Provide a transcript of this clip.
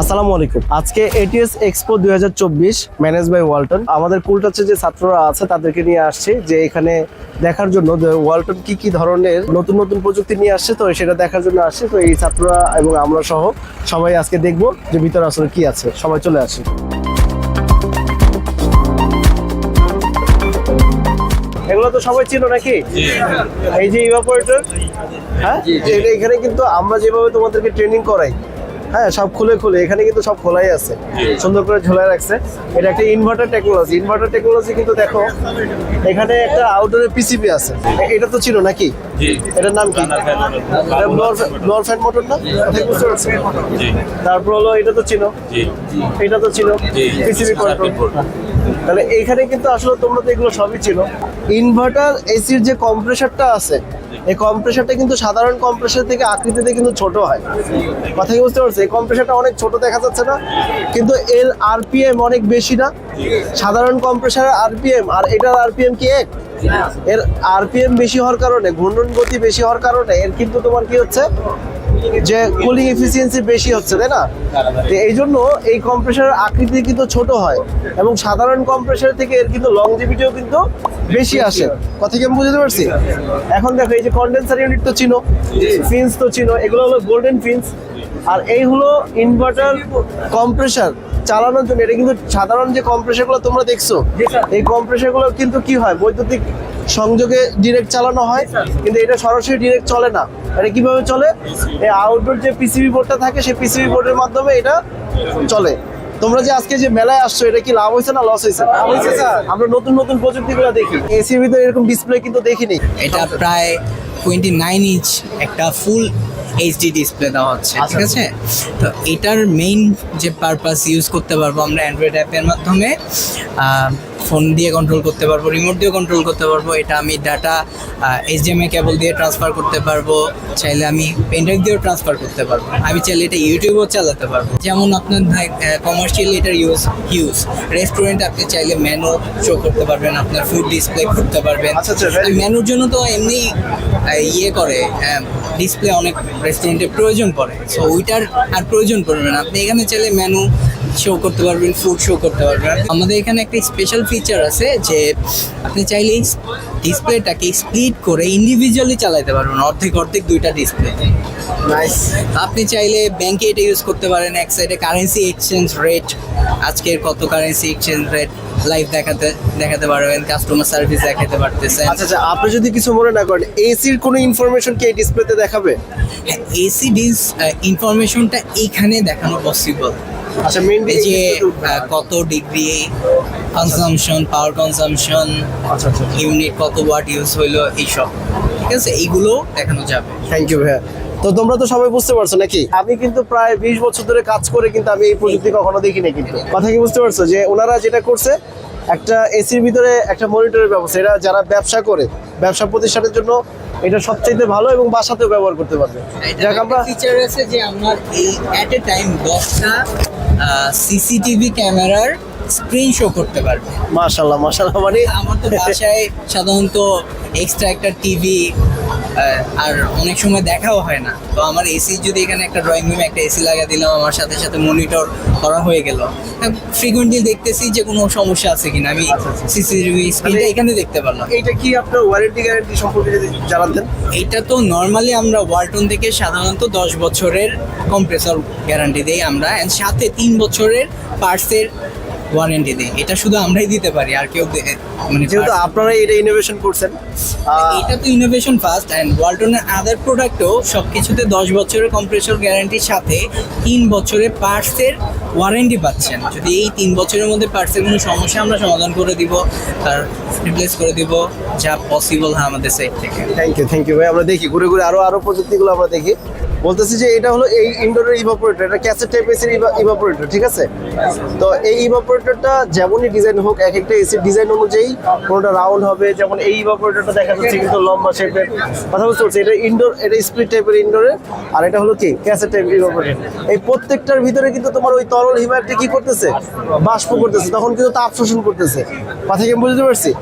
আসসালামু আলাইকুম। আজকে এটিএস এক্সপো দুই হাজার চব্বিশ ম্যানেজ বাই ওয়ালটন আমাদের কুলটাচে যে ছাত্ররা আছে তাদেরকে নিয়ে আসছে যে এখানে দেখার জন্য ওয়ালটন কি কি ধরনের নতুন নতুন প্রযুক্তি নিয়ে আসছে তো সেটা দেখার জন্য আসছে। তো এই ছাত্ররা এবং আমরা সহ সবাই আজকে দেখব যে ভিতরে আসলে কি আছে। সবাই চলে আসে। এগুলো তো সবাই ছিল নাকি? এই যে ইভাপোরেটর হ্যাঁ? এখানে কিন্তু আমরা যেভাবে তোমাদেরকে ট্রেনিং করাই হ্যাঁ সব খুলে খুলে। এখানে কিন্তু সব খোলাই আছে। সুন্দর করে ঝোলাই রাখছে। এটা একটা ইনভার্টার টেকনোলজি ইনভার্টার টেকনোলজি কিন্তু দেখো এখানে একটা আউটডোরের পিসিপি আছে। এটা তো ছিল নাকি? এটার নাম কি? ব্লোর ফ্যান মোটর না? কোথায় বুঝতে পারছি। তারপর হলো এটা তো ছিল। এটা তো ছিল পিসিবি কন্ট্রোল তাহলে এইখানে কিন্তু আসলে তোমরা তো এগুলো সবই ছিল ইনভার্টার এসির যে কম্প্রেসারটা আছে, এই কম্প্রেসারটা কিন্তু সাধারণ কম্প্রেসার থেকে আকৃতিতে কিন্তু ছোট হয়। কথা কি বুঝতে পারছ? এই কম্প্রেসারটা অনেক ছোট দেখা যাচ্ছে না, কিন্তু এর আরপিএম অনেক বেশি না। সাধারণ কম্প্রেসারের আরপিএম আর এটার আরপিএম কি এক? এর আরপিএম বেশি হওয়ার কারণে ঘূর্ণন গতি বেশি হওয়ার কারণে, এর কিন্তু তোমার কি হচ্ছে? যে কুলিং এফিসিয়েন্সি বেশি হচ্ছে, তাই না? তো এই জন্য এই কম্প্রেসারের আকৃতি কিন্তু ছোট হয় এবং সাধারণ কম্প্রেসার থেকে এর কিন্তু লংজিভিটিও কিন্তু বেশি আসে। কথা কি আমি বুঝতে পারছি? এখন দেখো, এই যে কন্ডেন্সার ইউনিট তো চিনো ফিন্স তো চিনো, এগুলো হলো গোল্ডেন ফিন্স আর এই হলো ইনভার্টার কম্প্রেসার চালানোর জন্য এটা কিন্তু সাধারণ যে কম্প্রেসারগুলো তোমরা দেখছ এই কম্প্রেসারগুলো কিন্তু কি হয়? বৈদ্যুতিক সংযোগে ডিরেক্ট চালানো হয় কিন্তু এটা সরাসরি ডিরেক্ট চলে না। এটা কীভাবে চলে? এই আউটডোর যে পিসিবি বোর্ডটা থাকে সেই পিসিবি বোর্ডের মাধ্যমে এটা চলে। তোমরা যে আজকে যে মেলায় আসছো এটা কি লাভ হয়েছে না লস হয়েছে? লাভ হয়েছে আমরা নতুন নতুন প্রযুক্তিগুলো দেখি। এসির ভিতরে এরকম ডিসপ্লে কিন্তু দেখিনি। এটা প্রায় টোয়েন্টি নাইন ইঞ্চ একটা ফুল এইচডি ডিসপ্লে দেওয়া হচ্ছে ঠিক আছে? তো এটার মেইন যে পারপাস ইউজ করতে পারব আমরা অ্যান্ড্রয়েড অ্যাপের মাধ্যমে ফোন দিয়ে কন্ট্রোল করতে পারব রিমোট দিয়ে কন্ট্রোল করতে পারব এটা আমি ডাটা এইচডিএমআই কেবল দিয়ে ট্রান্সফার করতে পারব চাইলে আমি পেনড্রাইভ দিয়েও ট্রান্সফার করতে পারব। আমি চাইলে এটা ইউটিউবেও চালাতে পারব। যেমন আপনার কমার্শিয়ালি এটার ইউজ হিউজ রেস্টুরেন্ট আপনি চাইলে মেনু শো করতে পারবেন আপনার ফুড ডিসপ্লে করতে পারবেন। আচ্ছা, আচ্ছা. মেনুর জন্য তো এমনি ইয়ে করে ডিসপ্লে অনেক রেস্টুরেন্টে প্রয়োজন পড়ে। সো ওইটার আর প্রয়োজন পড়বে না। আপনি এখানে চাইলে মেনু শো করতে পারবেন ফুড শো করতে পারবেন। আমাদের এখানে একটা স্পেশাল ফিচার আছে যে আপনি চাইলে ডিসপ্লেটাকে স্প্লিট করে ইন্ডিভিজুয়ালি চালাতে পারবেন। অর্ধেক অর্ধেক দুইটা ডিসপ্লে আপনি চাইলে ব্যাংকে এটা ইউজ করতে পারেন। এক সাইডে কারেন্সি এক্সচেঞ্জ রেট আজকের কত কারেন্সি এক্সচেঞ্জ রেট লাইভ দেখাতে দেখাতে পারবেন কাস্টমার সার্ভিস দেখাতে পারতেছেন। আচ্ছা আচ্ছা আপনি যদি কিছু মনে না করেন এসির কোনো ইনফরমেশন কি এই ডিসপ্লেতে দেখাবে? এসি ডিস ইনফরমেশনটা এইখানে দেখানো পসিবল আচ্ছা এই যে কত degree consumption power consumption unit কত ওয়াট ইউজ হইল এইসব। ঠিক আছে? এইগুলো দেখানো যাবে। থ্যাংক ইউ ভাইয়া। তো তোমরা তো সবাই বুঝতে পারছ নাকি? আমি কিন্তু প্রায় বিশ বছর ধরে কাজ করে কিন্তু আমি এই প্রযুক্তি কখনো দেখিনি কিন্তু। কথা কি বুঝতে পারছ? যে ওনারা যেটা করছে একটা এসির ভিতরে একটা মনিটরের ব্যবস্থা। এটা যারা ব্যবসা করে ব্যবসা প্রতিষ্ঠানের জন্য এটা সবচাইতে ভালো এবং বাসাতেও ব্যবহার করতে পারবে। যাক আমরা ফিচার আছে যে আমার এই অ্যাট এ টাইম দশটা সিসিটিভি ক্যামেরার স্ক্রিন শো করতে পারবে। মাশাল্লাহ মাশাল্লাহ মানে আমার তো বাসায় সাধারণত এক্সট্রা একটা টিভি আর অনেক সময় দেখাও হয় না। তো আমার এসি যদি এখানে একটা ড্রয়িং রুমে একটা এসি লাগা দিলাম আমার সাথে সাথে মনিটর করা হয়ে গেল। ফ্রিকুয়েন্টলি দেখতেছি যে কোনো সমস্যা আছে কিনা। আমি সিসিটিভি স্ক্রিনটা এখানে দেখতে পারলাম। এটা কি আপনার ওয়ারেন্টি গ্যারান্টি সম্পর্কে যদি জানাতেন? এইটা তো নর্মালি আমরা ওয়ালটন থেকে সাধারণত দশ বছরের কম্প্রেসর গ্যারান্টি দিই আমরা অ্যান্ড সাথে তিন বছরের পার্টসের ওয়ারেন্টি দিই এটা শুধু আমরাই দিতে পারি আর কেউ মানে যেহেতু parts- আপনারা এটা ইনোভেশন করছেন এটা তো ইনোভেশন ফার্স্ট অ্যান্ড ওয়ালটনের আদার প্রোডাক্টও সব কিছুতে দশ বছরের কম্প্রেসর গ্যারান্টির সাথে তিন বছরের পার্টসের ওয়ারেন্টি পাচ্ছেন। যদি এই তিন বছরের মধ্যে পার্টসের কোনো সমস্যা আমরা সমাধান করে দিব তার রিপ্লেস করে দিব যা পসিবল হয় আমাদের সাইড থেকে। থ্যাংক ইউ থ্যাংক ইউ ভাই। আমরা দেখি ঘুরে ঘুরে আরও আরও প্রযুক্তিগুলো আমরা দেখি। বলতেছি যে এটা হলো এই ইনডোরের ইভাপোরেটর এটা ক্যাসেট টাইপ এসির ইভাপোরেটর ঠিক আছে? তো এই ইভাপোরেটরটা যেমনই ডিজাইন হোক, এক একটা এসির ডিজাইন অনুযায়ী কোনোটা রাউন্ড হবে, যেমন এই ইভাপোরেটরটা দেখা যাচ্ছে কিন্তু লম্বা শেপের কথা বুঝতে পারছি এটা ইনডোর এটা স্প্লিট টাইপের ইনডোরের আর এটা হলো কি? ক্যাসেট টাইপ ইভাপোরেটর এই প্রত্যেকটার ভিতরে কিন্তু তোমার ওই তরল হিমায়তটা কি করতেছে? বাষ্প করতেছে, তখন কিন্তু তাপ শোষণ করতেছে। কথা কি বুঝতে পারছি?